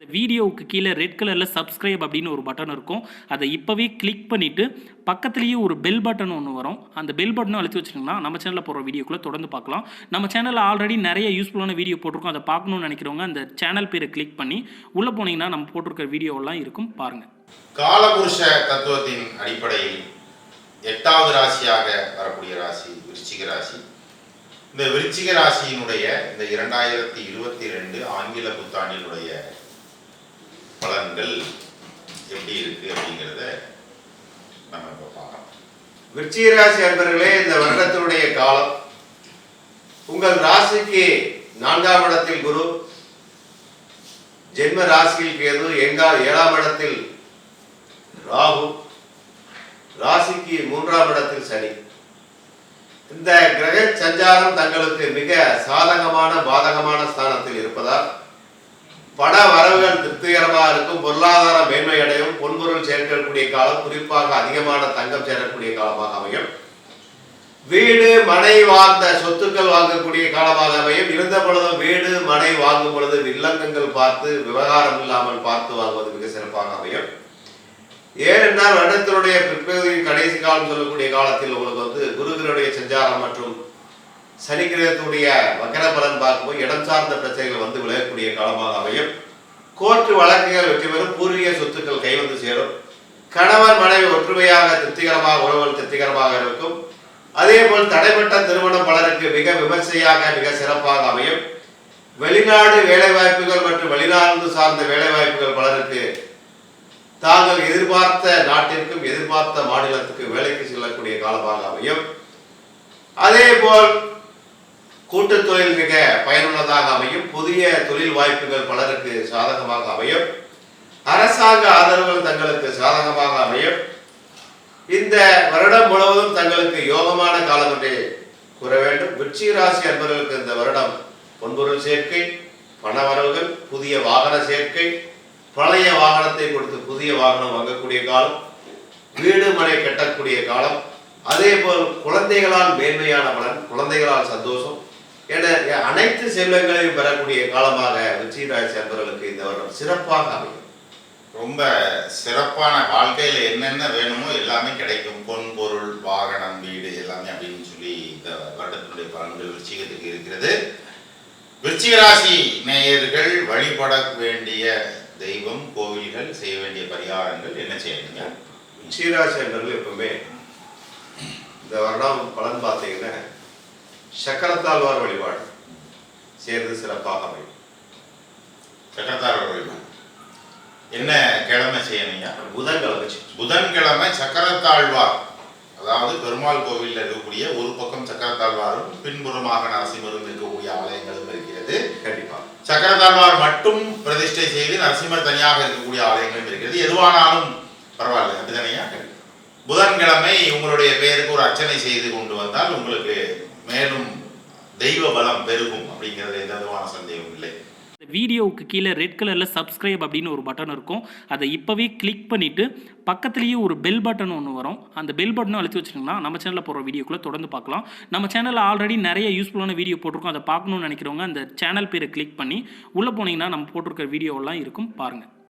இந்த வீடியோவுக்கு கீழே ரெட் கலரில் சப்ஸ்கிரைப் அப்படின்னு ஒரு பட்டன் இருக்கும். அதை இப்போவே கிளிக் பண்ணிவிட்டு பக்கத்துலேயே ஒரு பெல் பட்டன் ஒன்று வரும். அந்த பெல் பட்டனும் அழுத்தி வச்சிட்டிங்கன்னா நம்ம சேனலில் போகிற வீடியோக்குள்ளே தொடர்ந்து பார்க்கலாம். நம்ம சேனலில் ஆல்ரெடி நிறைய யூஸ்ஃபுல்லான வீடியோ போட்டிருக்கோம். அதை பார்க்கணும்னு நினைக்கிறவங்க அந்த சேனல் பேரை கிளிக் பண்ணி உள்ளே போனீங்கன்னா நம்ம போட்டிருக்கிற வீடியோவெல்லாம் இருக்கும். பாருங்கள் காலபுருஷ தத்துவத்தின் அடிப்படையில் எட்டாவது ராசியாக வரக்கூடிய ராசி விருச்சிக ராசி. இந்த விருச்சிக ராசியினுடைய இந்த இரண்டாயிரத்தி இருபத்தி ரெண்டு ஆங்கில புத்தாண்டினுடைய பலன்கள் எப்படி இருக்கு அப்படிங்கிறத நம்ம இப்போ பார்க்கலாம். விருச்சிக ராசி அன்பர்களே இந்த வருடத்தினுடைய காலம். உங்கள் ராசிக்கு நான்காம் இடத்தில் குரு. ஜென்ம ராசியில் கேது எங்கால் ஏழாம் இடத்தில் ராகு. ராசிக்கு மூன்றாம் இடத்தில் சனி. இந்த கிரக சஞ்சாரம் தங்களுக்கு மிக சாதகமான பாதகமான ஸ்தானத்தில் இருப்பதால் பண வரவுகள் திருப்திகரமாக இருக்கும் பொருளாதார மேன்மை அடையும் பொன்பொருள் சேர்க்கக்கூடிய காலம் குறிப்பாக அதிகமான தங்கம் சேரக்கூடிய காலமாக அமையும். வீடு மனை வார்ந்த சொத்துக்கள் வாங்கக்கூடிய காலமாக அமையும். இருந்த பொழுதும் வீடு மனை வாங்கும் பொழுது வில்லங்கங்கள் பார்த்து விவகாரம் இல்லாமல் பார்த்து வாங்குவது மிக சிறப்பாக அமையும். ஏனென்றால் வருடத்தினுடைய பிற்பகுதியின் கடைசி காலம் சொல்லக்கூடிய காலத்தில் உங்களுக்கு வந்து குருவினுடைய சஞ்சாரம் மற்றும் சனி கிரகத்துடைய வக்கர பலன் பார்க்கும்போது இடம் சார்ந்த பிரச்சனைகள் வந்து விளையக்கூடிய காலமாக அமையும். கோர்ட்டு வழக்குகள் வெற்றி பெறும். பூர்வீக சொத்துக்கள் கைவந்து சேரும். கணவன் மனைவி ஒற்றுமையாக திருப்திகரமாக உறவுகள் திருப்திகரமாக இருக்கும். அதே போல் தடைப்பட்ட திருமணம் பலருக்கு மிக விமர்சையாக மிக சிறப்பாக அமையும். வெளிநாடு வேலைவாய்ப்புகள் மற்றும் வெளிநாடு சார்ந்த வேலைவாய்ப்புகள் பலருக்கு தாங்கள் எதிர்பார்த்த நாட்டிற்கும் எதிர்பார்த்த மாநிலத்துக்கு வேலைக்கு செல்லக்கூடிய காலமாக அமையும். அதே போல் கூட்டு தொழில் மிக பயனுள்ளதாக அமையும். புதிய தொழில் வாய்ப்புகள் பலருக்கு சாதகமாக அமையும். அரசாங்க ஆதரவுகள் தங்களுக்கு சாதகமாக அமையும். இந்த வருடம் முழுவதும் தங்களுக்கு யோகமான காலம் என்று கூற வேண்டும். விருச்சிக ராசி அன்பர்களுக்கு இந்த வருடம் பொன்பொருள் சேர்க்கை பண வரவுகள் புதிய வாகன சேர்க்கை பழைய வாகனத்தை கொடுத்து புதிய வாகனம் வாங்கக்கூடிய காலம் வீடு மனை கட்டக்கூடிய காலம். அதே போல் குழந்தைகளால் மேன்மையான பலன் குழந்தைகளால் சந்தோஷம் என அனைத்து செல்வங்களையும் பெறக்கூடிய காலமாக விருச்சிகராசி அன்பர்களுக்கு இந்த வருடம் சிறப்பாக அமையும். ரொம்ப சிறப்பான வாழ்க்கையில் என்னென்ன வேணுமோ எல்லாமே கிடைக்கும். பொன் பொருள் வாகனம் வீடு எல்லாமே அப்படின்னு சொல்லி இந்த வருடத்தினுடைய பலன்கள் விருச்சிகத்துக்கு இருக்கிறது. விருச்சிக ராசி நேயர்கள் வழிபட வேண்டிய தெய்வம் கோவில்கள் செய்ய வேண்டிய பரிகாரங்கள் என்ன செய்யணுங்க விருச்சிகராசி அன்பர்கள் எப்பவுமே இந்த வருடம் பலன் பார்த்தீங்கன்னா சக்கரத்தாழ்வார் வழிபாடு. சேர்ந்து சிறப்பாக அமையும். சக்கரத்தார வழிபாடு. என்ன கிழமை செய்யணுங்க புதன்கிழமை புதன்கிழமை சக்கரத்தாழ்வார் அதாவது பெருமாள் கோவிலில் இருக்கக்கூடிய ஒரு பக்கம் சக்கரத்தாழ்வாரும் பின்புறமாக நரசிம்மரும் இருக்கக்கூடிய ஆலயங்களும் இருக்கிறது. கண்டிப்பா. சக்கரத்தாழ்வார் மட்டும் பிரதிஷ்டை செய்து நரசிம்மர் தனியாக இருக்கக்கூடிய ஆலயங்களும் இருக்கிறது. எதுவானாலும் பரவாயில்ல அப்படிதானையா? புதன்கிழமை உங்களுடைய பெயருக்கு ஒரு அர்ச்சனை செய்து கொண்டு வந்தால் உங்களுக்கு மேலும் தெய்வ பலம் பெருகும் அப்படிங்கிறது எந்த விதமான சந்தேகம் இல்லை. இந்த வீடியோவுக்கு கீழே ரெட் கலரில் சப்ஸ்கிரைப் அப்படின்னு ஒரு பட்டன் இருக்கும். அதை இப்போவே கிளிக் பண்ணிவிட்டு பக்கத்துலேயே ஒரு பெல் பட்டன் ஒன்று வரும். அந்த பெல் பட்டனும் அழுத்தி வச்சிட்டிங்கன்னா நம்ம சேனலில் போகிற வீடியோக்குள்ளே தொடர்ந்து பார்க்கலாம். நம்ம சேனலில் ஆல்ரெடி நிறைய யூஸ்ஃபுல்லான வீடியோ போட்டிருக்கோம். அதை பார்க்கணும்னு நினைக்கிறவங்க அந்த சேனல் பேரை கிளிக் பண்ணி உள்ளே போனீங்கன்னா நம்ம போட்டிருக்கிற வீடியோவெல்லாம் இருக்கும். பாருங்கள்